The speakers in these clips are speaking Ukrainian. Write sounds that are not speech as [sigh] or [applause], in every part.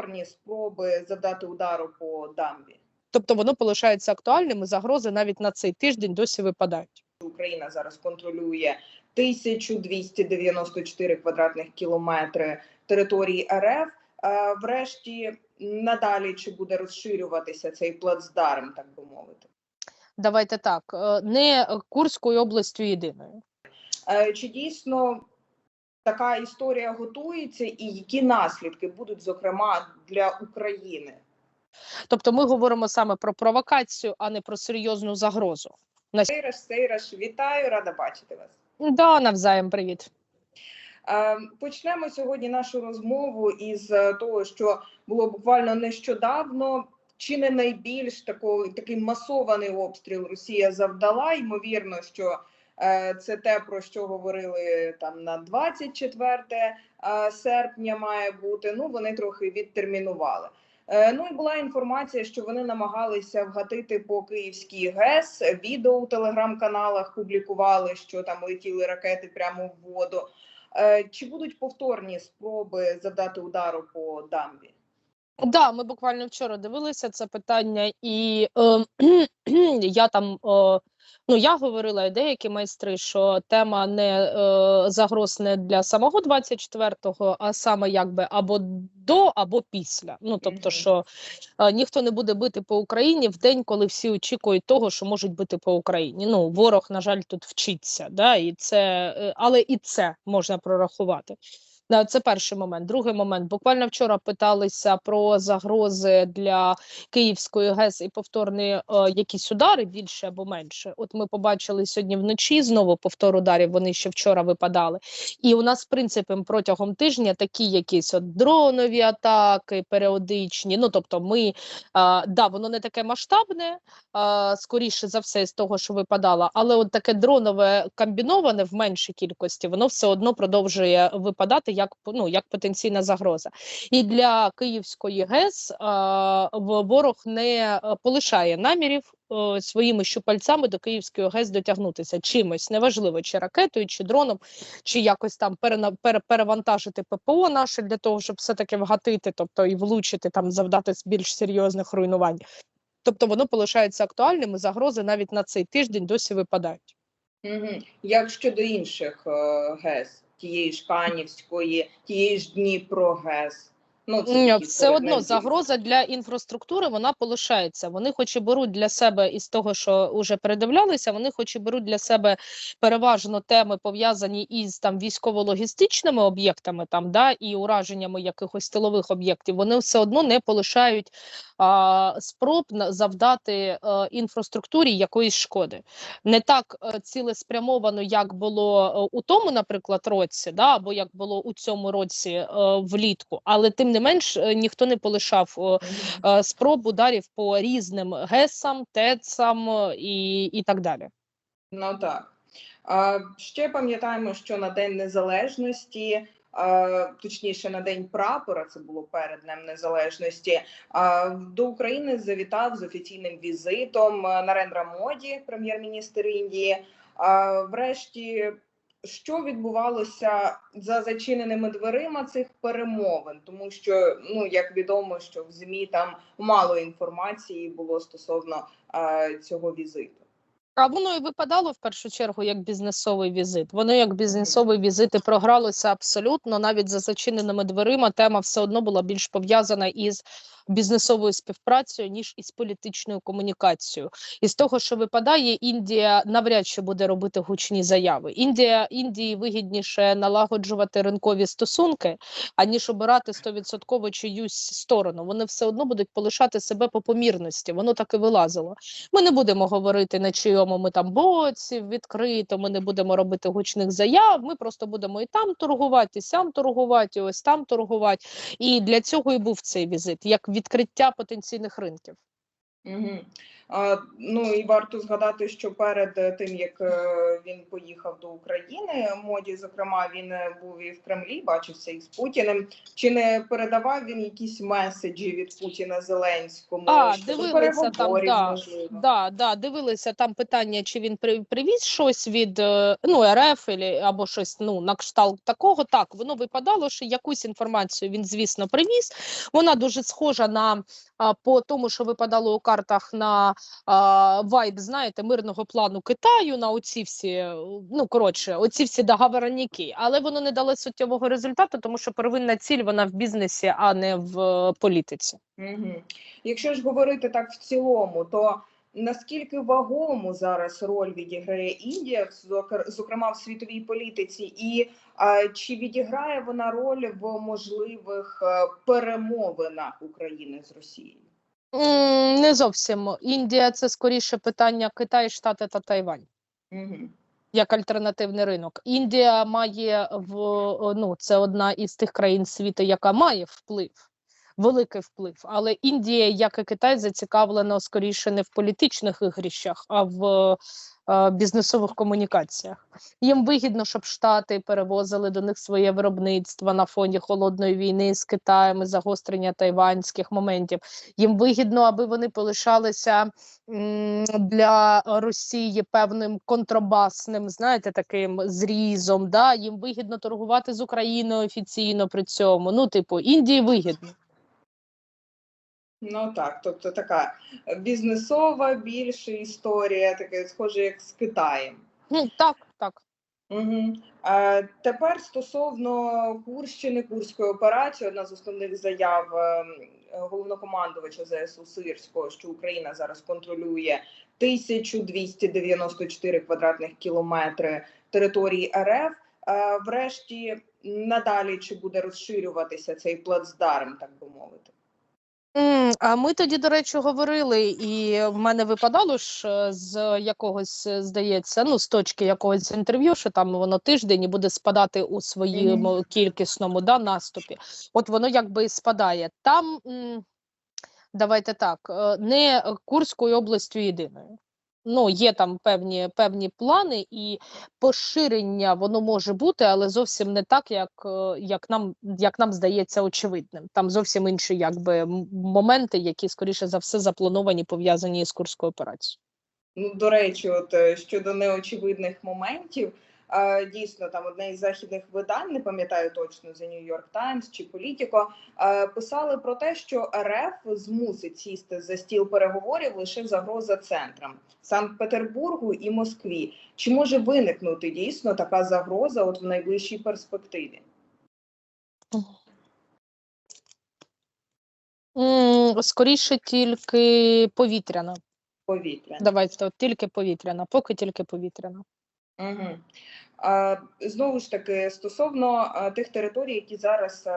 повторні спроби завдати удару по дамбі. Тобто воно полишається актуальним і загрози навіть на цей тиждень досі випадають. Україна зараз контролює 1294 квадратних кілометри території РФ. Е, Врешті надалі чи буде розширюватися цей плацдарм, так би мовити. Давайте так, е, не Курською областю єдиною. Е, Чи дійсно така історія готується, і які наслідки будуть зокрема для України? Тобто ми говоримо саме про провокацію, а не про серйозну загрозу. Сейраш, Сейраш, вітаю, рада бачити вас. Да, навзаєм привіт. Е, Почнемо сьогодні нашу розмову із е, того, що було буквально нещодавно. Чи не найбільш тако, такий масований обстріл Росія завдала? Ймовірно, що це те, про що говорили там на 24 е, серпня має бути. Ну вони трохи відтермінували. Е, Ну і була інформація, що вони намагалися вгатити по Київській ГЕС. Відео у телеграм-каналах публікували, що там летіли ракети прямо в воду. Е, Чи будуть повторні спроби завдати удару по дамбі? Да, ми буквально вчора дивилися це питання, і е, [clears throat] я там е, ну я говорила і деякі майстри, що тема не е, загроз не для самого 24-го, а саме якби або до, або після. Ну тобто, що е, ніхто не буде бити по Україні в день, коли всі очікують того, що можуть бити по Україні. Ну ворог, на жаль, тут вчиться, да, і це, е, але і це можна прорахувати. Це перший момент. Другий момент. Буквально вчора питалися про загрози для Київської ГЕС і повторні е, якісь удари більше або менше. От ми побачили сьогодні вночі знову повтор ударів. Вони ще вчора випадали. І у нас, в принципі, протягом тижня такі якісь от дронові атаки, періодичні. Ну тобто, ми е, да, воно не таке масштабне, е, скоріше за все, з того, що випадало, але от таке дронове комбіноване в меншій кількості, воно все одно продовжує випадати як ну як потенційна загроза. І для Київської ГЕС ворог не е, полишає намірів е, своїми щупальцями до Київської ГЕС дотягнутися чимось, неважливо, чи ракетою, чи дроном, чи якось там перевантажити ППО наше для того, щоб все-таки вгатити, тобто і влучити там, завдати більш серйозних руйнувань. Тобто воно полишається актуальним, і загрози навіть на цей тиждень досі випадають. Угу. Як щодо інших е, ГЕС, тієї ж Канівської, тієї ж Дніпро ГЕС? Ну, це Ні, все одно загроза для інфраструктури вона полишається. Вони, хоч і беруть для себе із того, що вже передивлялися, вони, хоч і беруть для себе переважно теми пов'язані із там військово-логістичними об'єктами, там да і ураженнями якихось тилових об'єктів. Вони все одно не полишають а, спроб завдати е, інфраструктурі якоїсь шкоди. Не так е, цілеспрямовано, як було е, у тому, наприклад, році, да, або як було у цьому році е, влітку, але тим не менш е, ніхто не полишав е, е, спроб ударів по різним ГЕСам, ТЕЦам е, і, і так далі. Ну так. Ще пам'ятаємо, що на День Незалежності, точніше на День прапора, це було перед Днем Незалежності. До України завітав з офіційним візитом а, Нарендра Моді, прем'єр-міністр Індії. Врешті, що відбувалося за зачиненими дверима цих перемовин, тому що ну як відомо, що в змі там мало інформації було стосовно а, цього візиту. А воно і випадало в першу чергу як бізнесовий візит. Воно як бізнесовий візит і програлося абсолютно. Навіть за зачиненими дверима тема все одно була більш пов'язана із бізнесовою співпрацею ніж із політичною комунікацією. І з того, що випадає, Індія навряд чи буде робити гучні заяви. Індія Індії вигідніше налагоджувати ринкові стосунки, аніж обирати стовідсотково чиюсь сторону. Вони все одно будуть полишати себе по помірності. Воно так і вилазило. Ми не будемо говорити на чийому ми там боці відкрито. Ми не будемо робити гучних заяв. Ми просто будемо і там торгувати, і сям торгувати, і ось там торгувати. І для цього і був цей візит, як відкриття потенційних ринків. Угу. А, ну і варто згадати, що перед е, тим як е, він поїхав до України, моді, зокрема, він е, був і в Кремлі, бачився із Путіним. Чи не передавав він якісь меседжі від Путіна Зеленському? А, щодо дивилися там, да. Да, да, дивилися там питання, чи він привіз щось від ну, РФ або щось ну, на кшталт такого. Так, воно випадало, що якусь інформацію він, звісно, привіз. Вона дуже схожа на по тому, що випадало у картах на а, вайб, знаєте, мирного плану Китаю, на оці всі, ну коротше, оці всі договорняки. Але воно не дало суттєвого результату, тому що первинна ціль вона в бізнесі, а не в е, політиці. Угу. Якщо ж говорити так в цілому, то наскільки вагому зараз роль відіграє Індія, зокр- зокрема в світовій політиці, і а, чи відіграє вона роль в можливих е, перемовинах України з Росією? Не зовсім. Індія це скоріше питання Китай, Штати та Тайвань Угу. як альтернативний ринок. Індія має в ну це одна із тих країн світу, яка має вплив, великий вплив. Але Індія, як і Китай, зацікавлена скоріше не в політичних ігрищах, а в бізнесових комунікаціях. Їм вигідно, щоб Штати перевозили до них своє виробництво на фоні холодної війни з Китаєм і загострення тайванських моментів. Їм вигідно, аби вони полишалися для Росії певним контрабасним, знаєте, таким зрізом. Да? Їм вигідно торгувати з Україною офіційно при цьому. Ну, типу, Індії вигідно. Ну так, тобто така бізнесова більше історія, таке схоже, як з Китаєм. Ну, так, так. Угу. А, тепер стосовно Курщини, Курської операції, одна з основних заяв ем, головнокомандувача ЗСУ Сирського, що Україна зараз контролює 1294 квадратних кілометри території РФ. А, врешті надалі чи буде розширюватися цей плацдарм, так би мовити. М, А ми тоді, до речі, говорили, і в мене випадало ж е, з якогось, е, здається, ну з точки якогось інтерв'ю, що там воно тиждень і буде спадати у своєму кількісному да, наступі. От воно якби спадає. Там м, давайте так, е, не Курською областю єдиною. Ну, є там певні, певні плани, і поширення воно може бути, але зовсім не так, як, е, як, нам, як нам здається очевидним. Там зовсім інші якби, моменти, які, скоріше за все, заплановані, пов'язані з Курською операцією. Ну, до речі, от е, щодо неочевидних моментів, дійсно там одне із західних видань, не пам'ятаю точно за New York Times чи Політіко, е, писали про те, що РФ змусить сісти за стіл переговорів лише загроза центрам Санкт-Петербургу і Москві. Чи може виникнути дійсно така загроза от в найближчій перспективі? Скоріше тільки повітряна. Повітря. Давайте от, тільки повітряна, поки тільки повітряна. Угу. Знову ж таки, стосовно тих територій, які зараз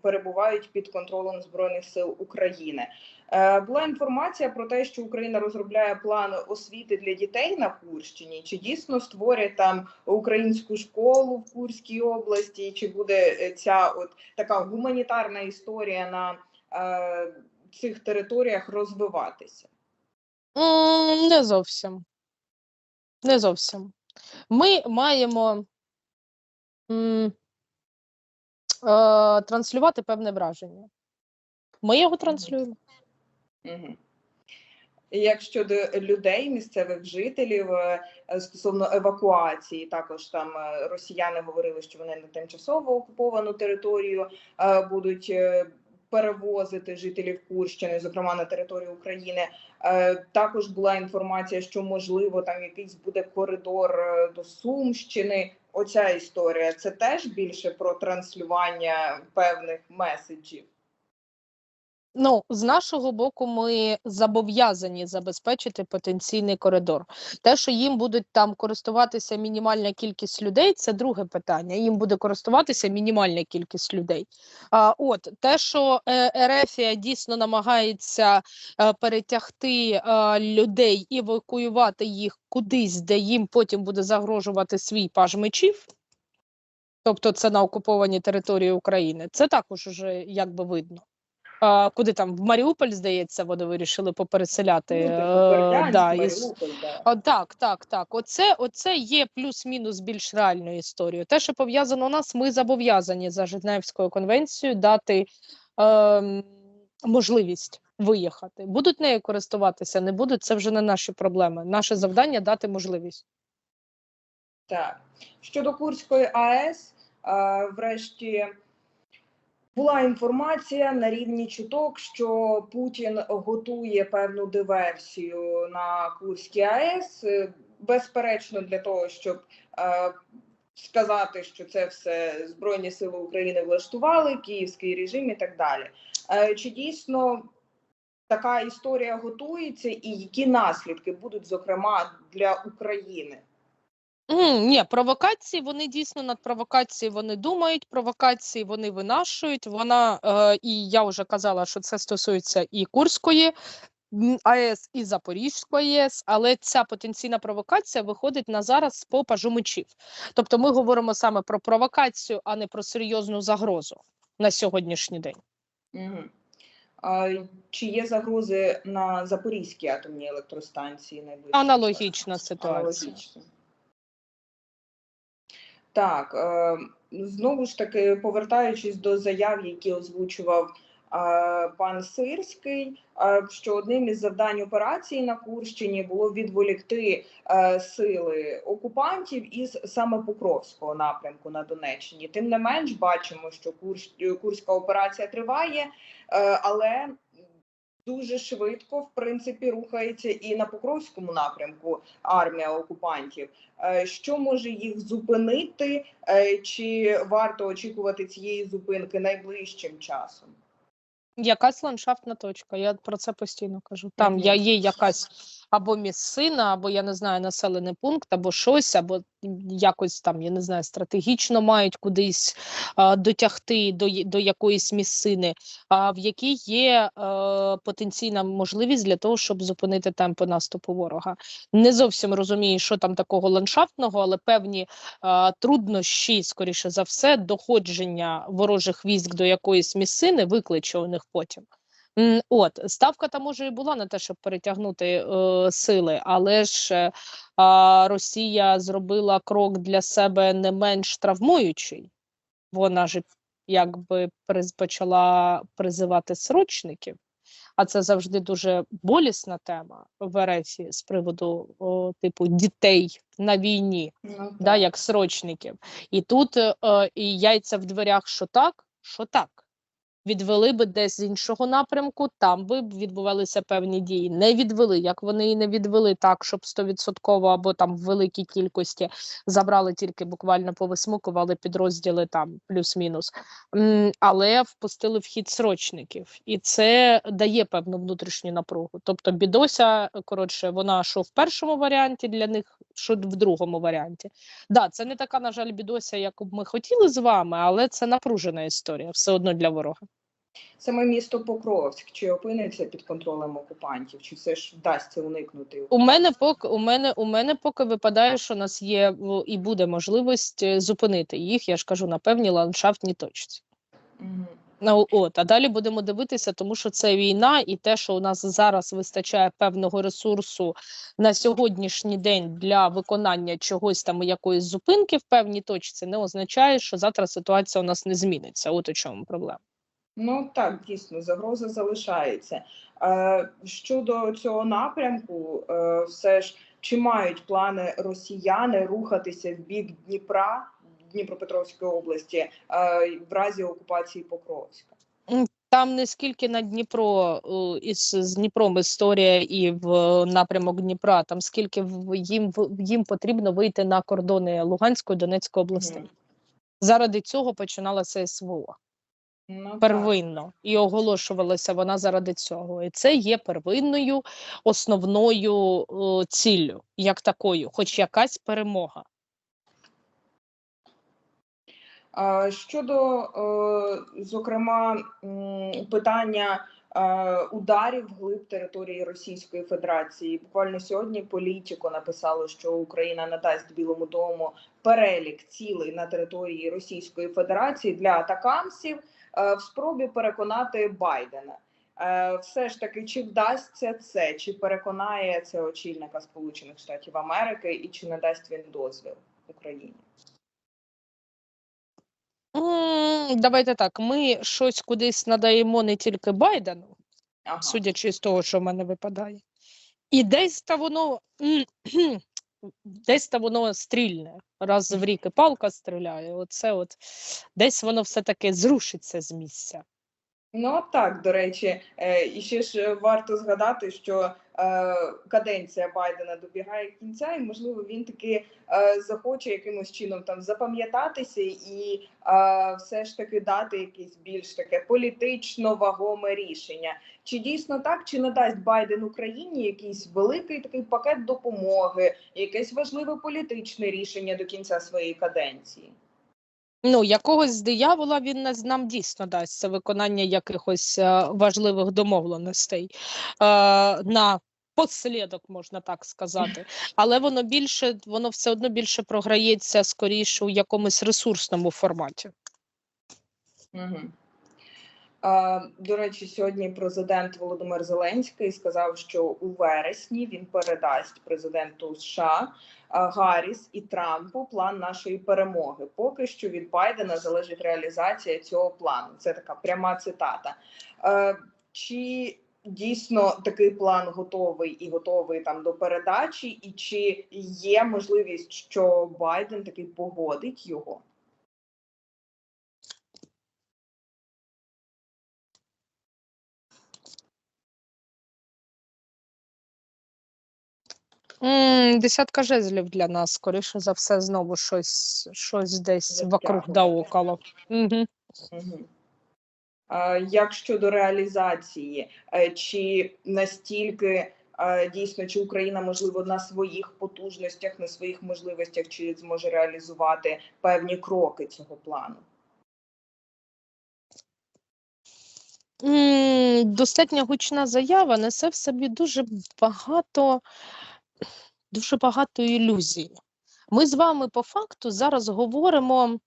перебувають під контролем Збройних сил України, е, була інформація про те, що Україна розробляє план освіти для дітей на Курщині. Чи дійсно створять там українську школу в Курській області? Чи буде е, ця от така гуманітарна історія на е, цих територіях розвиватися? Не зовсім. Не зовсім. Ми маємо м, е, транслювати певне враження. Ми його транслюємо. Угу. Як щодо людей, місцевих жителів е, стосовно евакуації, також там е, росіяни говорили, що вони на тимчасово окуповану територію е, будуть перевозити жителів Курщини, зокрема на територію України. Е, Також була інформація, що можливо там якийсь буде коридор е, до Сумщини. Оця історія це теж більше про транслювання певних меседжів. Ну, з нашого боку, ми зобов'язані забезпечити потенційний коридор. Те, що їм будуть там користуватися мінімальна кількість людей, це друге питання. Їм буде користуватися мінімальна кількість людей. А, от те, що е, Ерефія дійсно намагається е, перетягти людей і евакуювати їх кудись, де їм потім буде загрожувати свій паж мечів. Тобто це на окупованій території України. Це також уже якби видно. А, куди там в Маріуполь, здається, вони вирішили попереселяти. Ну, е, да, із- а, так, так, так. Оце, оце є плюс-мінус більш реальною історією. Те, що пов'язано у нас, ми зобов'язані за Женевською конвенцією дати ем, можливість виїхати. Будуть нею користуватися, не будуть, це вже не наші проблеми. Наше завдання дати можливість. Так. Щодо Курської АЕС, е, врешті була інформація на рівні чуток, що Путін готує певну диверсію на Курській АЕС, е, безперечно, для того, щоб е, сказати, що це все Збройні Сили України влаштували, київський режим і так далі. Е, Чи дійсно така історія готується, і які наслідки будуть, зокрема, для України? Ні, провокації вони дійсно над провокації вони думають, провокації вони винашують. Вона е, і я вже казала, що це стосується і Курської АЕС, і Запорізької АЕС, але ця потенційна провокація виходить на зараз з попажу мечів. Тобто ми говоримо саме про провокацію, а не про серйозну загрозу на сьогоднішній день. А, чи є загрози на Запорізькій атомній електростанції Аналогічна ситуація. Аналогічно. Так, е, знову ж таки, повертаючись до заяв, які озвучував е, пан Сирський, е, що одним із завдань операції на Курщині було відволікти сили окупантів із саме Покровського напрямку на Донеччині. Тим не менш, бачимо, що Курська операція триває, але дуже швидко, в принципі, рухається і на Покровському напрямку армія окупантів. Е, Що може їх зупинити, Е, чи варто очікувати цієї зупинки найближчим часом? Якась ландшафтна точка. Я про це постійно кажу. Там я є якась або місцина, або я не знаю, населений пункт, або щось, або якось там, я не знаю, стратегічно мають кудись а, дотягти до, до якоїсь місцини, а, в якій є е, потенційна можливість для того, щоб зупинити темпи наступу ворога. Не зовсім розумію, що там такого ландшафтного, але певні а, труднощі, скоріше за все, доходження ворожих військ до якоїсь місцини викличе у них потім. От ставка там може і була на те, щоб перетягнути е, сили, але ж е, Росія зробила крок для себе не менш травмуючий. Вона ж якби почала призивати срочників, а це завжди дуже болісна тема в РФ з приводу о, типу дітей на війні Ну, да, як срочників. І тут е, і яйця в дверях, що так, що так. Відвели би десь з іншого напрямку, там би відбувалися певні дії. Не відвели, як вони і не відвели так, щоб стовідсотково або там в великій кількості забрали тільки буквально повисмукували підрозділи там плюс-мінус, але впустили в хід срочників, і це дає певну внутрішню напругу. Тобто бідося, коротше, вона що в першому варіанті для них, що в другому варіанті. Да, це не така, на жаль, бідося, як б ми хотіли з вами, але це напружена історія все одно для ворога. Саме місто Покровськ чи опиниться під контролем окупантів, чи все ж вдасться уникнути? У мене поки у мене у мене поки випадає, що у нас є і буде можливість е, зупинити їх. Я ж кажу на певній ландшафтній точці. Мгм. Ну от а далі будемо дивитися, тому що це війна, і те, що у нас зараз вистачає певного ресурсу на сьогоднішній день для виконання чогось там якоїсь зупинки в певній точці, не означає, що завтра ситуація у нас не зміниться. От у чому проблема. Ну так, дійсно, загроза залишається. Е, щодо цього напрямку, е, все ж чи мають плани росіяни рухатися в бік Дніпра, Дніпропетровської області, е, в разі окупації Покровська? Там не скільки на Дніпро із з Дніпром історія і в напрямок Дніпра, там скільки в- їм в- їм потрібно вийти на кордони Луганської Донецької областей. Заради цього починалася СВО. Ну, так. первинно і оголошувалася вона заради цього. І це є первинною основною е, ціллю, як такою, хоч якась перемога. Щодо, е, зокрема, питання е, ударів вглиб території Російської Федерації, буквально сьогодні Політіко написало, що Україна надасть Білому дому перелік цілей на території Російської Федерації для атакамсів. Е, в спробі переконати Байдена. Е, Все ж таки, чи вдасться це, чи переконає це очільника Сполучених Штатів Америки, і чи не дасть він дозвіл Україні? Давайте так. Ми щось кудись надаємо не тільки Байдену, Ага. судячи з того, що в мене випадає. І десь та воно десь та воно стрільне. Раз в рік і палка стріляє. Оце от десь воно все-таки зрушиться з місця. Ну так, до речі, е, і ще ж е, варто згадати, що е, каденція Байдена добігає кінця, і можливо він таки захоче якимось чином там запам'ятатися і все ж таки дати якесь більш таке політично вагоме рішення. Чи дійсно так, чи не дасть Байден Україні якийсь великий такий пакет допомоги, якесь важливе політичне рішення до кінця своєї каденції? Ну, якогось диявола він нас нам дійсно дасть це виконання якихось е, важливих домовленостей е, на послідок, можна так сказати. Але воно більше, воно все одно більше програється скоріше у якомусь ресурсному форматі. Угу. А, до речі, сьогодні президент Володимир Зеленський сказав, що у вересні він передасть президенту США а, Гарріс і Трампу план нашої перемоги. Поки що від Байдена залежить реалізація цього плану. Це така пряма цитата. Е, чи дійсно такий план готовий і готовий там до передачі, і чи є можливість, що Байден таки погодить його? М, Десятка жезлів для нас, скоріше за все, знову щось, щось десь вокруг да около. Угу. Мгм. А, Як щодо реалізації, е, чи настільки е, дійсно чи Україна можливо на своїх потужностях, на своїх можливостях, чи зможе реалізувати певні кроки цього плану? М, Достатньо гучна заява несе в собі дуже багато, дуже багато ілюзій. Ми з вами по факту зараз говоримо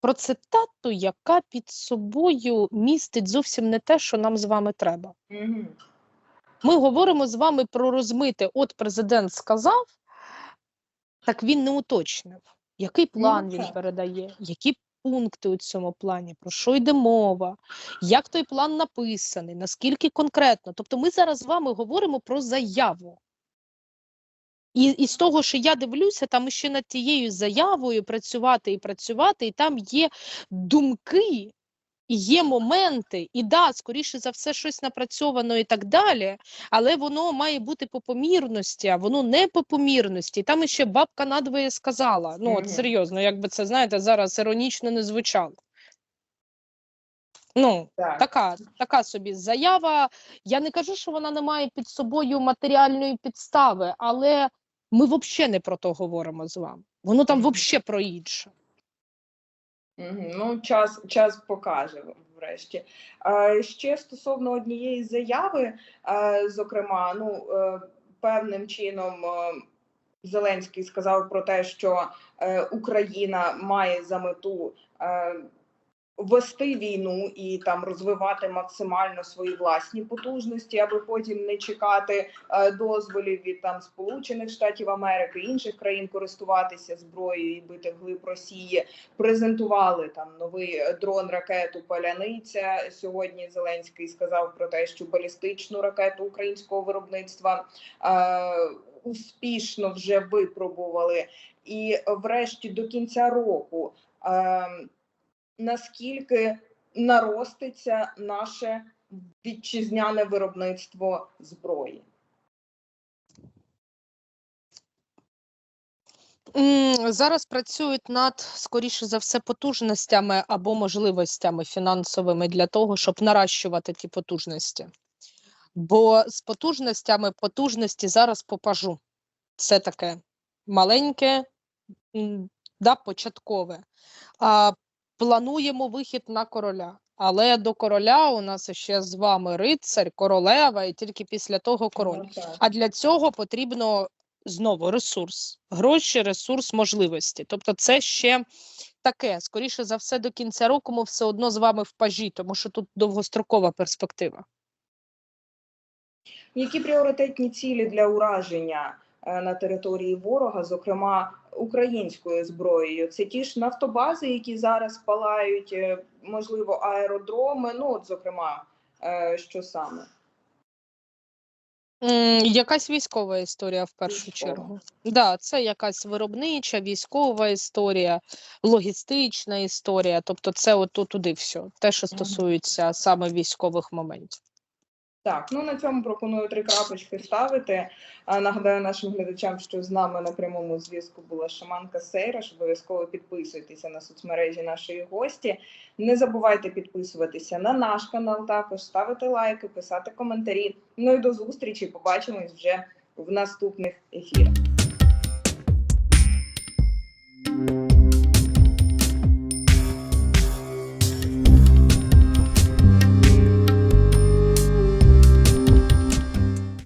про цитату, яка під собою містить зовсім не те, що нам з вами треба. Ми говоримо з вами про розмите. От президент сказав, так він не уточнив, який план він передає, які пункти у цьому плані, про що йде мова, як той план написаний, наскільки конкретно. Тобто ми зараз з вами говоримо про заяву. І, і з того, що я дивлюся, там ще над тією заявою працювати і працювати, і там є думки, і є моменти, і да, скоріше за все, щось напрацьовано і так далі, але воно має бути по помірності, а воно не по помірності. І Там ще бабка надвоє сказала. Ну, от серйозно, якби це знаєте, зараз іронічно не звучало. Ну, Так. така, така собі заява. Я не кажу, що вона не має під собою матеріальної підстави, але ми взагалі не про то говоримо з вами. Воно там взагалі про інше. Ну, час, час покаже врешті. А, ще стосовно однієї заяви, а, зокрема, ну е, певним чином е, Зеленський сказав про те, що е, Україна має за мету е, вести війну і там розвивати максимально свої власні потужності, аби потім не чекати е, дозволів від там Сполучених Штатів Америки інших країн користуватися зброєю і бити вглиб Росії презентували там новий е, дрон ракету Паляниця. Сьогодні Зеленський сказав про те, що балістичну ракету українського виробництва е, успішно вже випробували. І врешті до кінця року е, наскільки нароститься наше вітчизняне виробництво зброї. Зараз працюють над, скоріше за все, потужностями або можливостями фінансовими для того, щоб наращувати ті потужності. Бо з потужностями потужності зараз попажу. Це таке маленьке, да, початкове. А, плануємо вихід на короля. Але до короля у нас ще з вами рицарь, королева, і тільки після того король. А для цього потрібно знову ресурс, гроші, ресурс, можливості. Тобто, це ще таке. Скоріше за все, до кінця року ми все одно з вами в пажі, тому що тут довгострокова перспектива. Які пріоритетні цілі для ураження е, на території ворога, зокрема українською зброєю? Це ті ж нафтобази, які зараз палають, е, можливо, аеродроми. Ну, от, зокрема, е, що саме? Якась військова історія в першу Військова. чергу. Да, це якась виробнича, військова історія, логістична історія. Тобто, це от туди все. Те, що стосується саме військових моментів. Так, ну на цьому пропоную три крапочки ставити. Нагадаю нашим глядачам, що з нами на прямому зв'язку була шаманка Сейраш. Обов'язково підписуйтеся на соцмережі нашої гості. Не забувайте підписуватися на наш канал, також ставити лайки, писати коментарі. Ну і до зустрічі. Побачимось вже в наступних ефірах.